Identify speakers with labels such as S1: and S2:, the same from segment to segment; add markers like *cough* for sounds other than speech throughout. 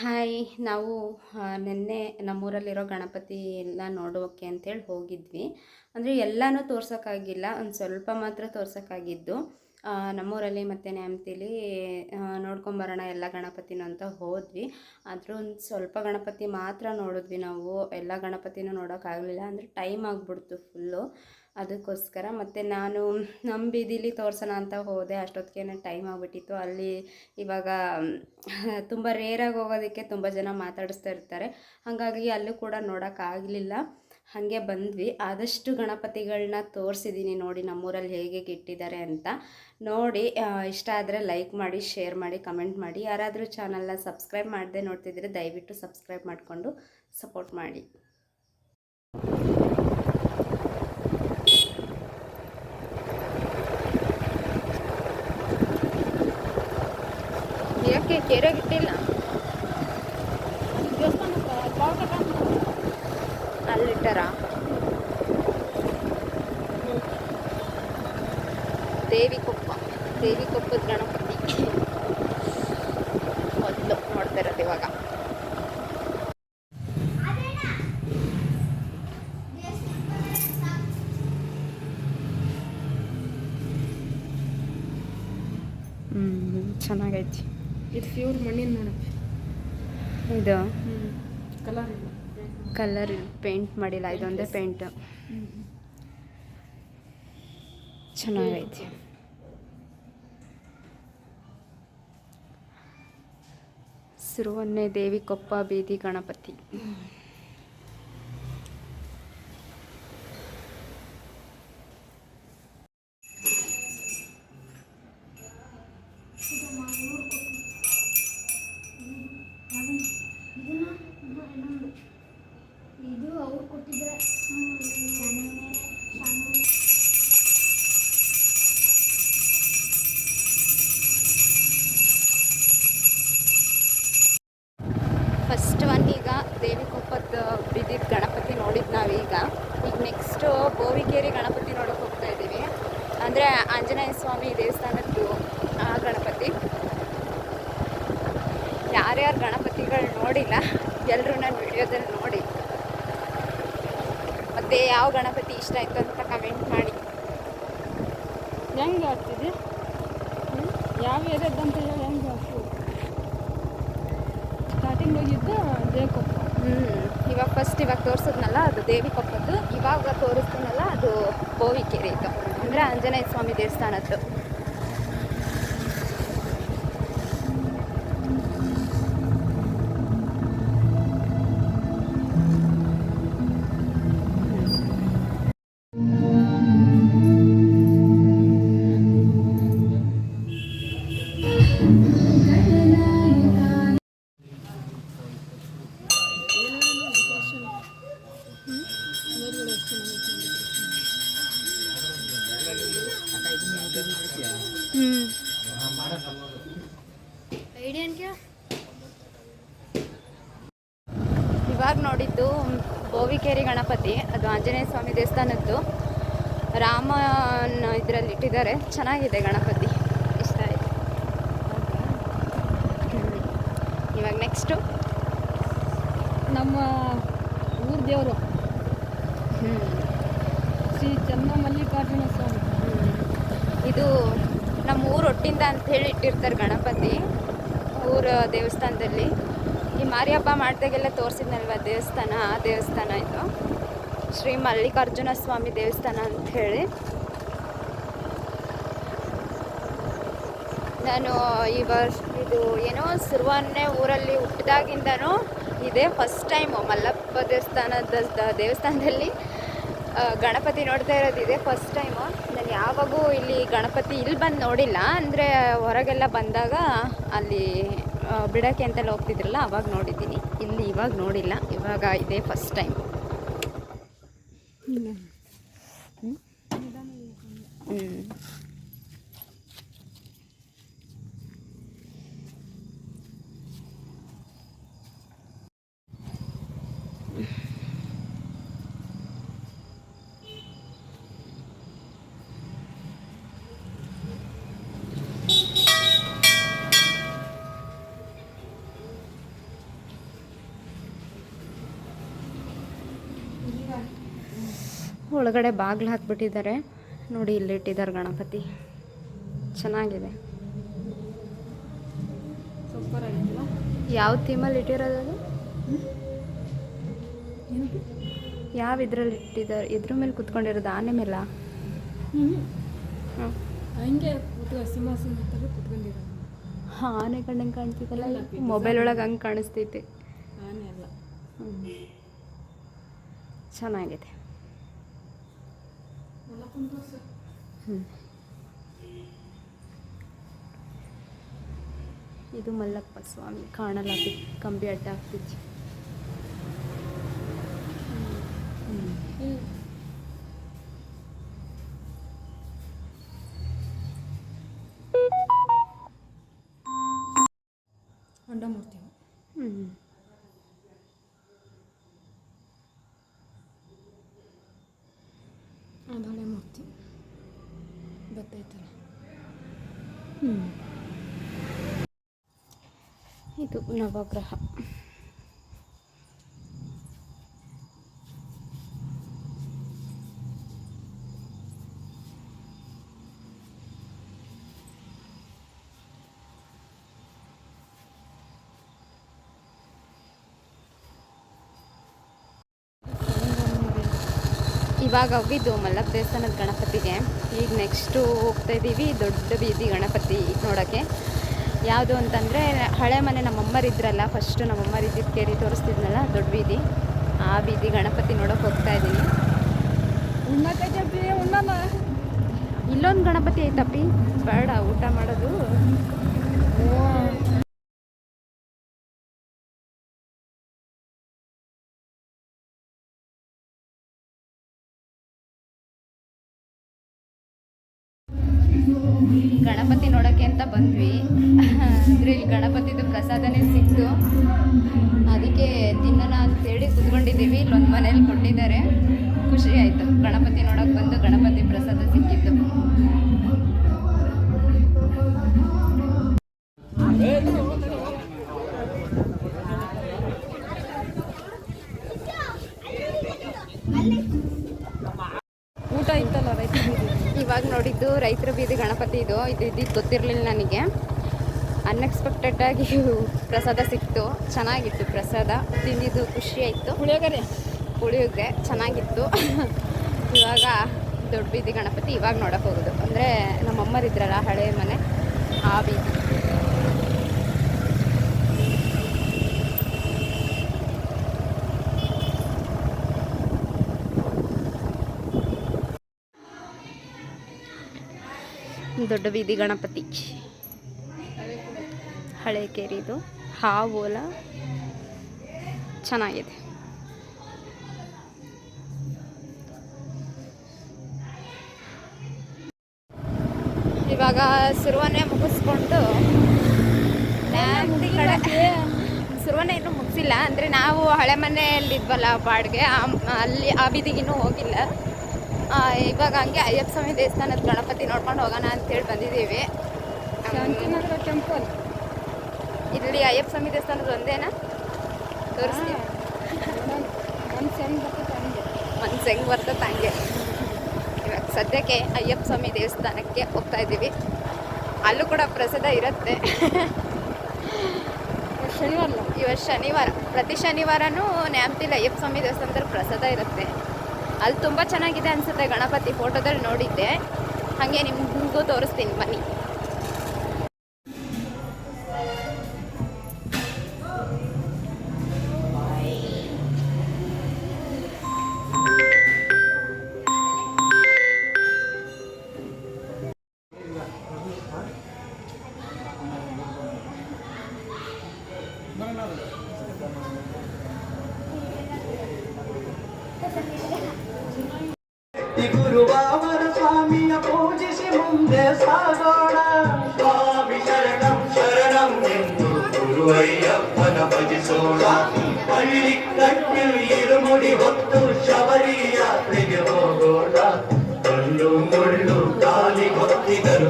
S1: Hi, ನಾವು ನಿನ್ನೆ ನಮ್ಮೂರಲ್ಲಿರೋ ಗಣಪತಿ ಎಲ್ಲ ನೋಡೋಕ್ಕೆ ಅಂತೇಳಿ ಹೋಗಿದ್ವಿ. ಅಂದರೆ ಎಲ್ಲನೂ ತೋರ್ಸೋಕ್ಕಾಗಿಲ್ಲ ಒಂದು ಸ್ವಲ್ಪ ಮಾತ್ರ ತೋರ್ಸೋಕ್ಕಾಗಿದ್ದು ನಮ್ಮೂರಲ್ಲಿ ಮತ್ತು ನ್ಯಾಮತಿಲಿ ನೋಡ್ಕೊಂಬರೋಣ ಎಲ್ಲ ಗಣಪತಿನೂ ಅಂತ ಹೋದ್ವಿ. ಆದರೂ ಒಂದು ಸ್ವಲ್ಪ ಗಣಪತಿ ಮಾತ್ರ ನೋಡಿದ್ವಿ ನಾವು. ಎಲ್ಲ ಗಣಪತಿನೂ ನೋಡೋಕ್ಕಾಗಲಿಲ್ಲ ಅಂದರೆ ಟೈಮ್ ಆಗಿಬಿಡ್ತು ಫುಲ್ಲು ಅದಕ್ಕೋಸ್ಕರ ಮತ್ತು ನಾನು ನಮ್ಮ ಬೀದಿಲಿ ತೋರ್ಸೋಣ ಅಂತ ಹೋದೆ. ಅಷ್ಟೊತ್ತಿಗೆ ಟೈಮ್ ಆಗಿಬಿಟ್ಟಿತ್ತು. ಅಲ್ಲಿ ಇವಾಗ ತುಂಬ ರೇರಾಗಿ ಹೋಗೋದಕ್ಕೆ ತುಂಬ ಜನ ಮಾತಾಡಿಸ್ತಾ ಇರ್ತಾರೆ. ಹಾಗಾಗಿ ಅಲ್ಲೂ ಕೂಡ ನೋಡೋಕ್ಕಾಗಲಿಲ್ಲ ಹಾಗೆ ಬಂದ್ವಿ. ಆದಷ್ಟು ಗಣಪತಿಗಳನ್ನ ತೋರಿಸಿದ್ದೀನಿ ನೋಡಿ ನಮ್ಮೂರಲ್ಲಿ ಹೇಗೆ ಇಟ್ಟಿದ್ದಾರೆ ಅಂತ. ನೋಡಿ ಇಷ್ಟ ಆದರೆ ಲೈಕ್ ಮಾಡಿ ಶೇರ್ ಮಾಡಿ ಕಮೆಂಟ್ ಮಾಡಿ. ಯಾರಾದರೂ ಚಾನಲ್ನ ಸಬ್ಸ್ಕ್ರೈಬ್ ಮಾಡದೆ ನೋಡ್ತಿದ್ರೆ ದಯವಿಟ್ಟು ಸಬ್ಸ್ಕ್ರೈಬ್ ಮಾಡಿಕೊಂಡು ಸಪೋರ್ಟ್ ಮಾಡಿ. ಯಾಕೆ ಕೆರೆಗಿಟ್ಟಿಲ್ಲ ಅಲ್ಲಿಟ್ಟರ ದೇವಿಕೊಪ್ಪ ದೇವಿಕೊಪ್ಪದ ಗಣಪತಿ ಮೊದಲು ನೋಡ್ತಾ ಇರೋದು ಇವಾಗ ಚೆನ್ನಾಗೈತಿ
S2: ಇದು ಪ್ಯೂರ್ ಮಣ್ಣಿನ ನೋಡಪ್ಪ
S1: ಇದು?
S2: ಕಲರ್ ಇಲ್ಲ.
S1: ಕಲರ್ ಪೇಂಟ್ ಮಾಡಿಲ್ಲ. ಇದೊಂದೇ ಪೇಂಟ್ ಚೆನ್ನಾಗೈತಿ. ಸಿರುವನ್ನೇ ದೇವಿ ಕೊಪ್ಪ ಬೀದಿ ಗಣಪತಿ. ನೋಡಿದ್ದು ನಾವೀಗ. ಈಗ ನೆಕ್ಸ್ಟು ಬೋವಿಗೇರಿ ಗಣಪತಿ ನೋಡೋಕೆ ಹೋಗ್ತಾ ಇದ್ದೀವಿ. ಅಂದರೆ ಆಂಜನೇಯ ಸ್ವಾಮಿ ದೇವಸ್ಥಾನದ್ದು ಆ ಗಣಪತಿ. ಯಾರ್ಯಾರು ಗಣಪತಿಗಳು ನೋಡಿಲ್ಲ ಎಲ್ಲರೂ ನನ್ನ ವಿಡಿಯೋದಲ್ಲಿ ನೋಡಿ. ಮತ್ತು ಯಾವ ಗಣಪತಿ ಇಷ್ಟ ಆಯಿತು ಅಂತ ಕಮೆಂಟ್ ಮಾಡಿ.
S2: ಹೆಂಗೆ ಆಗ್ತಿದೆ? ಯಾವ ಏರಿಯಾದಂತ ಹೇಳಿ ಹೆಂಗೆ ಆಗ್ತದೆ? ಸ್ಟಾರ್ಟಿಂಗ್ ಹೋಗಿದ್ದು ದೇವಕೊಪ್ಪ.
S1: ಹ್ಞೂ ಫಸ್ಟ್ ಇವಾಗ ತೋರಿಸಿದ್ನಲ್ಲ, ಅದು ದೇವಿ ಕೊಪ್ಪದ್ದು. ಇವಾಗ ತೋರಿಸ್ತೀನಲ್ಲ, ಅದು ಬೋವಿಕೆರೆ ಇದು. ಅಂದರೆ ಆಂಜನೇಯ ಸ್ವಾಮಿ ದೇವಸ್ಥಾನದ್ದು ಆಂಜನೇಯ ಸ್ವಾಮಿ ದೇವಸ್ಥಾನದ್ದು. ರಾಮನ ಇದರಲ್ಲಿ ಇಟ್ಟಿದ್ದಾರೆ. ಚೆನ್ನಾಗಿದೆ ಗಣಪತಿ. ಇಷ್ಟ ಆಯಿತು. ಇವಾಗ ನೆಕ್ಸ್ಟು
S2: ನಮ್ಮ ಊರ ದೇವರು.
S1: ಹ್ಞೂ
S2: ಶ್ರೀ ಚನ್ನಮಲ್ಲಿಕಾರ್ಜುನ ಸ್ವಾಮಿ.
S1: ಇದು ನಮ್ಮ ಊರು ಒಟ್ಟಿಂದ ಅಂತ ಹೇಳಿ ಇಟ್ಟಿರ್ತಾರೆ ಗಣಪತಿ ಊರ ದೇವಸ್ಥಾನದಲ್ಲಿ. ಈ ಮಾರಿ ಹಬ್ಬ ಮಾಡಿದಾಗೆಲ್ಲ ತೋರಿಸಿದ್ನಲ್ವ ದೇವಸ್ಥಾನ? ಆ ದೇವಸ್ಥಾನ ಇದು. ಶ್ರೀ ಮಲ್ಲಿಕಾರ್ಜುನ ಸ್ವಾಮಿ ದೇವಸ್ಥಾನ ಅಂತ ಹೇಳಿ. ನಾನು ಈ ವರ್ಷ ಇದು ಏನೋ ಸುರುವನ್ನೇ ಊರಲ್ಲಿ ಹುಟ್ಟಿದಾಗಿಂದನೂ ಇದೇ ಫಸ್ಟ್ ಟೈಮು ಮಲ್ಲಪ್ಪ ದೇವಸ್ಥಾನದ ದೇವಸ್ಥಾನದಲ್ಲಿ ಗಣಪತಿ ನೋಡ್ತಾ ಇರೋದು ಇದೆ ಫಸ್ಟ್ ಟೈಮು ನಾನು ಯಾವಾಗೂ ಇಲ್ಲಿ ಗಣಪತಿ ಇಲ್ಲಿ ಬಂದು ನೋಡಿಲ್ಲ, ಅಂದರೆ ಹೊರಗೆಲ್ಲ ಬಂದಾಗ ಅಲ್ಲಿ ಬಿಡಕ್ಕೆ ಅಂತೆಲ್ಲ ಹೋಗ್ತಿದ್ರಲ್ಲ, ಅವಾಗ ನೋಡಿದ್ದೀನಿ. ಇಲ್ಲಿ ಇವಾಗ ನೋಡಿಲ್ಲ, ಇವಾಗ ಇದೇ ಫಸ್ಟ್ ಟೈಮ್ ಒಳಗಡೆ ಬಾಗಿಲು ಹಾಕ್ಬಿಟ್ಟಿದ್ದಾರೆ ನೋಡಿ ಇಲ್ಲಿ ಇಟ್ಟಿದ್ದಾರೆ ಗಣಪತಿ. ಚೆನ್ನಾಗಿದೆ.
S2: ಸೂಪರ್
S1: ಯಾವ ಥೀಮಲ್ಲಿ ಇಟ್ಟಿರೋದು ಅದು? ಯಾವ ಇದ್ರಲ್ಲಿ ಇಟ್ಟಿದ್ದಾರೆ ಇದ್ರ ಮೇಲೆ ಕುತ್ಕೊಂಡಿರೋದು ಆನೆ ಮೇಲ? ಹಾಂ.
S2: ಹಂಗೆ ಸಿಂಹಾಸನ ಕುತ್ಕೊಂಡಿರೋದು.
S1: ಆನೆ ಕಣ್ಣಂಗೆ ಕಾಣ್ತಿದ್ದಲ್ಲ ಮೊಬೈಲ್ ಒಳಗೆ ಹಂಗೆ ಕಾಣಿಸ್ತೈತೆ
S2: ಆನೆ ಅಲ್ಲ.
S1: ಚೆನ್ನಾಗಿದೆ. ಇದು ಮಲ್ಲಪ್ಪ ಸ್ವಾಮಿ ಕಾಣಲ್ಲ ಕಂಬಿ ಅಡ್ಡ ಹಾಕ್ತಿದ್ವಿ ಇದು ನವಗ್ರಹ. ಇವಾಗ ಹೋಗಿದ್ದು ಮಲ್ಲಪ್ಪ ದೇವಸ್ಥಾನದ ಗಣಪತಿಗೆ. ಈಗ ನೆಕ್ಸ್ಟು ಹೋಗ್ತಾ ಇದ್ದೀವಿ, ದೊಡ್ಡ ಬೀದಿ ಗಣಪತಿ ನೋಡೋಕ್ಕೆ ಯಾವುದು ಅಂತಂದರೆ, ಹಳೆ ಮನೆ ನಮ್ಮಮ್ಮರಿದ್ರಲ್ಲ ಫಸ್ಟು ನಮ್ಮಮ್ಮರು ಕೇರಿ ತೋರಿಸ್ತಿದ್ನಲ್ಲ, ದೊಡ್ಡ ಬೀದಿ. ಆ ಬೀದಿ ಗಣಪತಿ ನೋಡೋಕೆ ಹೋಗ್ತಾ ಇದ್ದೀನಿ. ಇಲ್ಲೊಂದು ಗಣಪತಿ ಐತಪ್ಪಿ, ಬೇಡ, ಊಟ ಮಾಡೋದು. ಗಣಪತಿ ನೋಡೋಕ್ಕೆ ಅಂತ ಬಂದ್ವಿ. ಅಂದರೆ ಇಲ್ಲಿ ಗಣಪತಿದು ಪ್ರಸಾದನೇ ಸಿಕ್ತು. ಅದಕ್ಕೆ ತಿನ್ನೋಣ ಅಂತೇಳಿ ಕುತ್ಕೊಂಡಿದ್ದೀವಿ. ಇಲ್ಲೊಂದು ಮನೇಲಿ ಕೊಟ್ಟಿದ್ದಾರೆ. ಖುಷಿ ಆಯಿತು. ಗಣಪತಿ ನೋಡೋಕೆ ಬಂದು ಗಣಪತಿ ಪ್ರಸಾದ ಸಿಕ್ಕಿತ್ತು ರೈತರ ಬೀದಿ ಗಣಪತಿ ಇದು. ಇದು ಇದ್ದಿದ್ದು ಗೊತ್ತಿರಲಿಲ್ಲ ನನಗೆ. ಅನ್ಎಕ್ಸ್ಪೆಕ್ಟೆಡ್ ಆಗಿ ಪ್ರಸಾದ ಸಿಕ್ತು. ಚೆನ್ನಾಗಿತ್ತು ಪ್ರಸಾದ. ತಿಂದಿದ್ದು ಖುಷಿ ಆಯಿತು.
S2: ಪುಳಿಯೋಗರೆ?
S1: ಪುಳಿಯೋಗರೆ ಚೆನ್ನಾಗಿತ್ತು. ಇವಾಗ ದೊಡ್ಡ ಬೀದಿ ಗಣಪತಿ ಇವಾಗ ನೋಡೋಕೆ ಹೋಗೋದು. ಅಂದರೆ ನಮ್ಮಮ್ಮರಿದ್ರಲ್ಲ ಹಳೆ ಮನೆ ಆ ಬೀದಿ. ದೊಡ್ಡ ಬೀದಿ ಗಣಪತಿ. ಹಳೆ ಕೇರಿದು ಹಾವೋಲ ಚೆನ್ನಾಗಿದೆ. ಇವಾಗ ಸುರುವನ್ನೇ ಮುಗಿಸ್ಕೊಂಡು ಶುರುವನೆ ಇನ್ನೂ ಮುಗಿಸಿಲ್ಲ. ಅಂದರೆ ನಾವು ಹಳೆ ಮನೆಯಲ್ಲಿದ್ವಲ್ಲ ಬಾಡಿಗೆ ಅಲ್ಲಿ ಆ ಬೀದಿಗಿನ್ನೂ ಹೋಗಿಲ್ಲ. ಇವಾಗ ಹಂಗೆ ಅಯ್ಯಪ್ಪ ಸ್ವಾಮಿ ದೇವಸ್ಥಾನದ ಗಣಪತಿ ನೋಡ್ಕೊಂಡು ಹೋಗೋಣ ಅಂತೇಳಿ ಬಂದಿದ್ದೀವಿ.
S2: ಶಾಂತಿನಗರ ಟೆಂಪಲ್
S1: ಇಲ್ಲಿ ಅಯ್ಯಪ್ಪ ಸ್ವಾಮಿ ದೇವಸ್ಥಾನದ ಒಂದೇನಾ? ತೋರಿಸ್ತೀವಿ.
S2: ಬರ್ತದೆ ಹಂಗೆ.
S1: ಮನ್ಸು ಹೆಂಗೆ ಬರ್ತದೆ ಹಂಗೆ. ಇವಾಗ ಸದ್ಯಕ್ಕೆ ಅಯ್ಯಪ್ಪ ಸ್ವಾಮಿ ದೇವಸ್ಥಾನಕ್ಕೆ ಹೋಗ್ತಾ ಇದ್ದೀವಿ. ಅಲ್ಲೂ ಕೂಡ ಪ್ರಸಾದ ಇರುತ್ತೆ.
S2: ಶನಿವಾರ
S1: ಇವತ್ತು ಶನಿವಾರ. ಪ್ರತಿ ಶನಿವಾರನೂ ನ್ಯಾಮ್ತಿಲ್ಲ ಅಯ್ಯಪ್ಪ ಸ್ವಾಮಿ ದೇವಸ್ಥಾನದಲ್ಲಿ ಪ್ರಸಾದ ಇರುತ್ತೆ. ಅಲ್ಲಿ ತುಂಬ ಚೆನ್ನಾಗಿದೆ ಅನ್ಸುತ್ತೆ ಗಣಪತಿ ಫೋಟೋದಲ್ಲಿ ನೋಡಿದ್ದೆ. ಹಾಗೆ ನಿಮ್ಗೂ ತೋರಿಸ್ತೀನಿ ಬನ್ನಿ.
S3: ಹಳ್ಳಿ ಕಣ್ಣಿಲ್ ಇರುಮುಡಿ ಹೊತ್ತು ಶಬರಿ ಯಾತ್ರೆಗೆ ಹೋಗೋಣ. ಕಲ್ಲು ಮುಳ್ಳು ಕಾಲಿ ಹೊತ್ತಿದರು.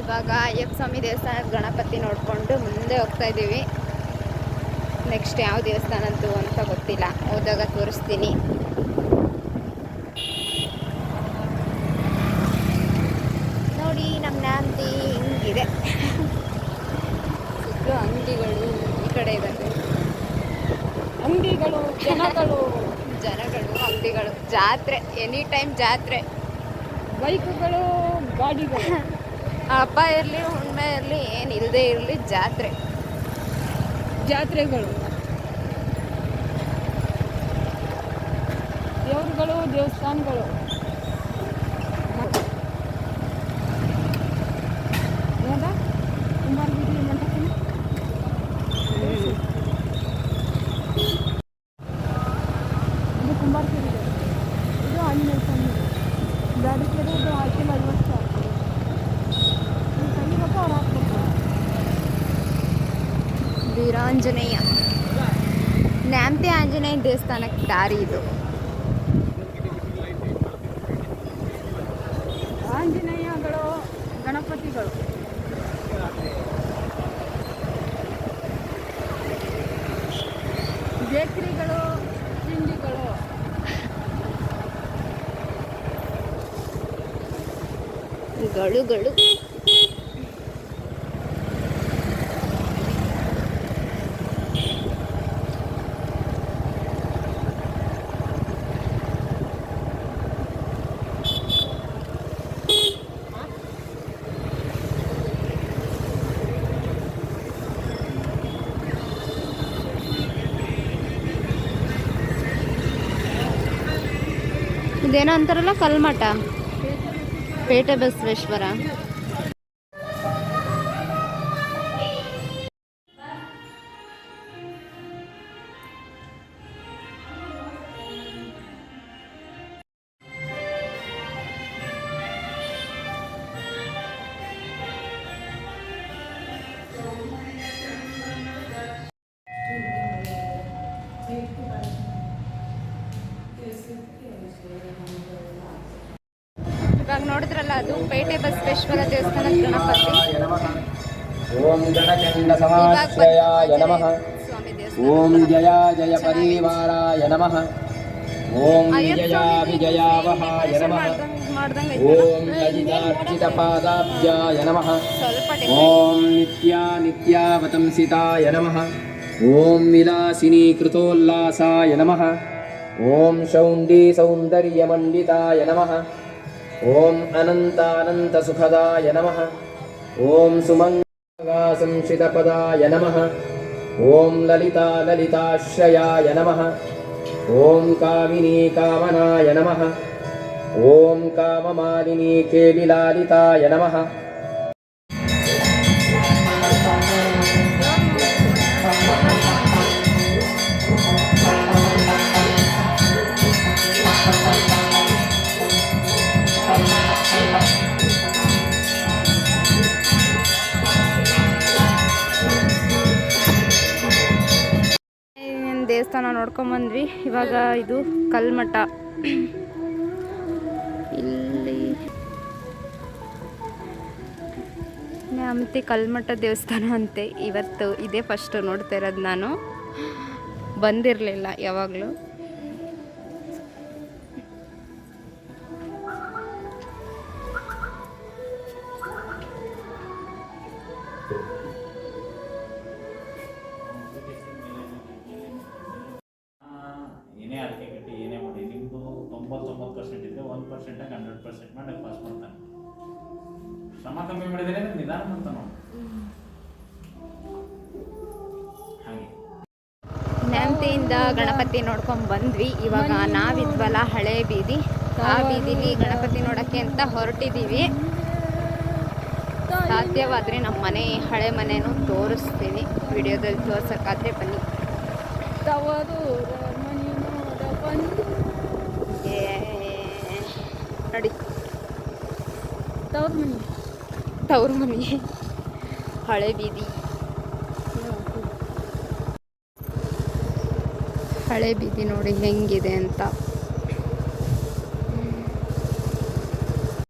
S1: ಇವಾಗ ಅಯ್ಯಪ್ಪ ಸ್ವಾಮಿ ದೇವಸ್ಥಾನದ ಗಣಪತಿ ನೋಡಿಕೊಂಡು ಮುಂದೆ ಹೋಗ್ತಾ ಇದ್ದೀವಿ. ನೆಕ್ಸ್ಟ್ ಯಾವ ದೇವಸ್ಥಾನ ಅಂತೂ ಅಂತ ಗೊತ್ತಿಲ್ಲ. ಹೋದಾಗ ತೋರಿಸ್ತೀನಿ. ನೋಡಿ ನಮ್ಮ ನಂದಿ ಹಿಂಗಿದೆ. *laughs* ಸುತ್ತಲೂ ಅಂಗಡಿಗಳು ಈ ಕಡೆ ಇರೋದು
S2: ಅಂಗಡಿಗಳು ಜನಗಳು.
S1: ಜನಗಳು ಅಂಗಡಿಗಳು ಜಾತ್ರೆ ಎನಿ ಟೈಮ್ ಜಾತ್ರೆ.
S2: ಬೈಕ್ಗಳು ಗಾಡಿಗಳು.
S1: ಹಬ್ಬ ಇರಲಿ ಹುಣ್ಣಿಮೆ ಇರಲಿ ಏನು ಇಲ್ಲದೆ ಇರಲಿ ಜಾತ್ರೆ.
S2: ಜಾತ್ರೆಗಳು. ದೇವ್ರುಗಳು ದೇವಸ್ಥಾನಗಳು ನೋಡ ಕುಮಾರಗಿರಿ ಮಂಟಪನ ಇದು ಕುಂಬಾರಗಿರಿ ಇದು ಆಂಜನೇಯ ಸ್ವಾಮಿ ಗಾಡಿ ಕಡೆ ಇದು ಹಾಕಿಲ್ಲ ಐವತ್ತು ಸಾವಿರ ನೀವು ತೆಗಿಬೇಕು ಅವ್ರು ಹಾಕ್ಬೇಕು
S1: ವೀರಾಂಜನೇಯ ನ್ಯಾಮತಿ ಆಂಜನೇಯ ದೇವಸ್ಥಾನಕ್ಕೆ ದಾರಿ ಇದು.
S2: ಆಂಜನೇಯಗಳು ಗಣಪತಿಗಳು. ಬೇಕರಿಗಳು ತಿಂಡಿಗಳು.
S1: ಗಳುಗಳು. ಇದೇನೋ ಅಂತಾರಲ್ಲ ಕಲ್ಮಠ. ಪೇಟೆ ಬಸವೇಶ್ವರ. ನೋಡಿದ್ರಲ್ಲ ಅದು ಪೇಟೆ ಬಸವೇಶ್ವರ ದೇವಸ್ಥಾನದ ಗಣಪತಿ.
S4: ಓಂ ಗಣಚಂಡ ಸಮಾಶ್ರಯಾಯ ನಮಃ.
S1: ದೇವಸ್ಥಾನ.
S4: ಓಂ ಜಯ ಜಯ ಪರಿವಾರಾಯ ನಮಃ. ಓಂ ವಿಜಯ ವಿಜಯಾವಹಾಯ ನಮಃ. ಓಂ ಲಲಿತಾರ್ಚಿತ ಪಾದಾಬ್ಜಾಯ ನಮಃ. ಓಂ ನಿತ್ಯ ನಿತ್ಯಾವತಂಸಿತಾಯ ನಮಃ. ಓಂ ವಿಲಾಸಿನಿ ಕೃತೋಲ್ಲಾಸಾಯ ನಮಃ. ಓಂ ಶೌಂಡಿ ಸೌಂದರ್ಯಮಂಡಿತಾಯ ನಮಃ. ಓಂ ಅನಂತಾನಂತ ಸುಖದಾಯ ನಮಃ ಓಂ ಸುಮಂಗಾ ಸಂಶ್ರಿತಪದಾಯ ನಮಃ ಓಂ ಲಲಿತಾ ಲಲಿತಾಶ್ರಯಾಯ ನಮಃ ಓಂ ಕಾಮಿನಿ ಕಾಮನಾಯ ನಮಃ ಓಂ ಕಾಮಮಾಲಿನಿ
S1: ದೇವಸ್ಥಾನ ನೋಡ್ಕೊಂಬಂದ್ವಿ. ಇವಾಗ ಇದು ಕಲ್ಮಠ. ಇಲ್ಲಿ ನ್ಯಾಮತಿ ಕಲ್ಮಠ ದೇವಸ್ಥಾನ ಅಂತೆ. ಇವತ್ತು ಇದೇ ಫಸ್ಟ್ ನೋಡ್ತಾ ಇರೋದು ನಾನು. ಬಂದಿರಲಿಲ್ಲ ಯಾವಾಗಲೂ.
S5: ಮಾಡಿ ಪಾಸ್ ಮಾಡ್ತಾನೆ. ಶ್ರಮ ಕಮ್ಮಿ ಮಾಡಿದರೆ ನಿಧಾನ ಮಾಡ್ತಾನೆ
S1: ಗಣಪತಿ ನೋಡ್ಕೊಂಡ್ ಬಂದ್ವಿ. ಇವಾಗ ನಾವಿದ್ವಲ್ಲ ಹಳೆ ಬೀದಿ. ಆ ಬೀದಿಲಿ ಗಣಪತಿ ನೋಡಕ್ಕೆ ಅಂತ ಹೊರಟಿದ್ದೀವಿ ಸಾಧ್ಯವಾದರೆ ನಮ್ಮ ಮನೆ ಹಳೆ ಮನೆನೂ ತೋರಿಸ್ತೀನಿ ವಿಡಿಯೋದಲ್ಲಿ ತೋರ್ಸೋಕ್ಕಾದ್ರೆ ಬನ್ನಿ. ನೋಡಿ.
S2: ತವ್ರ ಮನೆ.
S1: ತವ್ರ ಮನೆ. ಹಳೆ ಬೀದಿ. ಹಳೆ ಬೀದಿ ನೋಡಿ ಹೆಂಗಿದೆ ಅಂತ.